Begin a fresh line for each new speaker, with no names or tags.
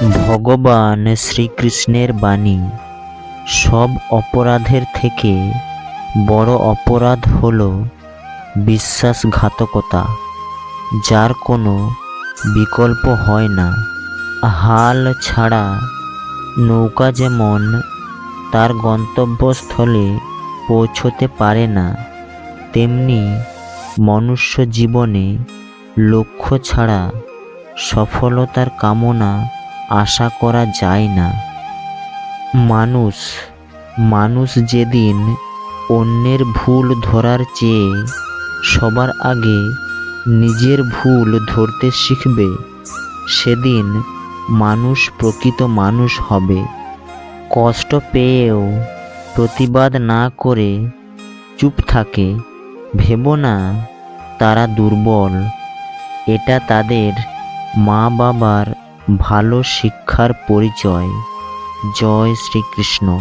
ভগবান শ্রীকৃষ্ণের বাণী। সব অপরাধের থেকে বড় অপরাধ হল বিশ্বাসঘাতকতা, যার কোনো বিকল্প হয় না। হাল ছাড়া নৌকা যেমন তার গন্তব্যস্থলে পৌঁছতে পারে না, তেমনি মনুষ্য জীবনে লক্ষ্য ছাড়া সফলতার কামনা আশা করা যায় না। মানুষ মানুষ যেদিন অন্যের ভুল ধরার চেয়ে সবার আগে নিজের ভুল ধরতে শিখবে, সেদিন মানুষ প্রকৃত মানুষ হবে। কষ্ট পেয়েও প্রতিবাদ না করে চুপ থাকে, ভেবো না তারা দুর্বল। এটা তাদের মা বাবার ভালো শিক্ষার পরিচয়। জয় শ্রীকৃষ্ণ।